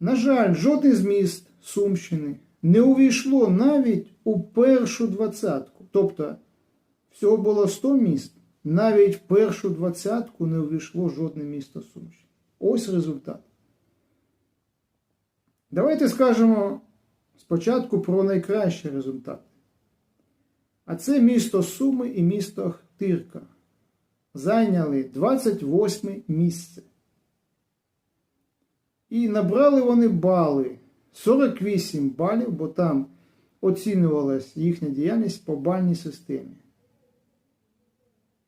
На жаль, жодний з міст Сумщини не увійшло навіть у першу двадцятку. Тобто, всього було 100 міст, навіть в першу двадцятку не увійшло жодне місто Сумщини. Ось результат. Давайте скажемо спочатку про найкращий результат. А це місто Суми і місто Ахтирка. Зайняли 28 місце. І набрали вони бали 48 балів, бо там оцінювалась їхня діяльність по бальній системі.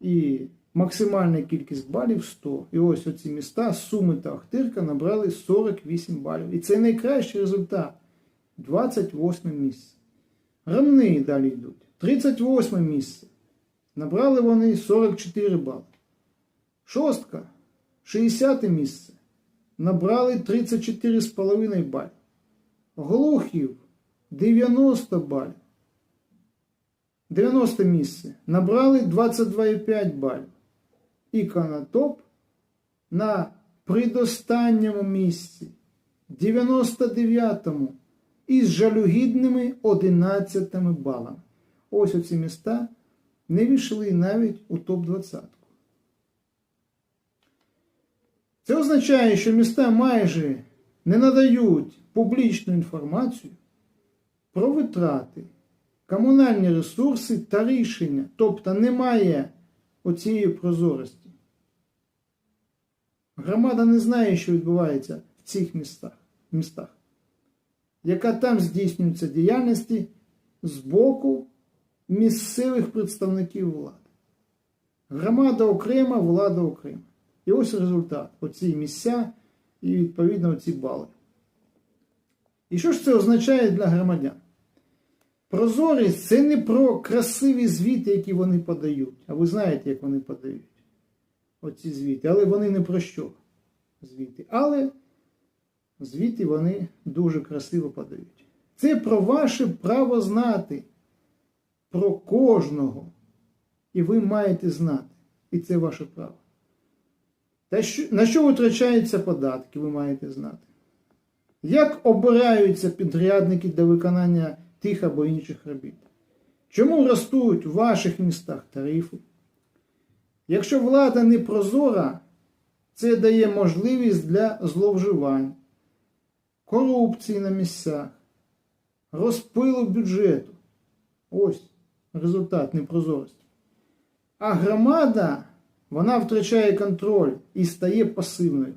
І максимальна кількість балів 100. І ось оці міста Суми та Ахтирка набрали 48 балів. І це найкращий результат. 28 місце. Рамни далі йдуть. 38 місце. Набрали вони 44 бали. Шостка. 60 місце. Набрали 34,5 балів. Глухів 90 балів. 90 місце. Набрали 22,5 балів. І Канатоп на предостанньому місці. 99-му. Із жалюгідними 11 балами. Ось оці міста не війшли навіть у топ-20. Це означає, що міста майже не надають публічну інформацію про витрати, комунальні ресурси та рішення, тобто немає оцієї прозорості. Громада не знає, що відбувається в цих містах, містах, яка там здійснюється діяльності з боку місцевих представників влади. Громада окрема, влада окрема. І ось результат. Оці місця і, відповідно, оці бали. І що ж це означає для громадян? Прозорість це не про красиві звіти, які вони подають. А ви знаєте, як вони подають оці звіти. Але вони не про що звіти. Але звіти вони дуже красиво подають. Це про ваше право знати про кожного. І ви маєте знати. І це ваше право. Та що, на що витрачаються податки, ви маєте знати. Як обираються підрядники для виконання тих або інших робіт? Чому ростуть в ваших містах тарифи? Якщо влада не прозора, це дає можливість для зловживань, корупції на місцях, розпилу бюджету. Ось результат непрозорості. А громада, вона втрачає контроль і стає пасивною.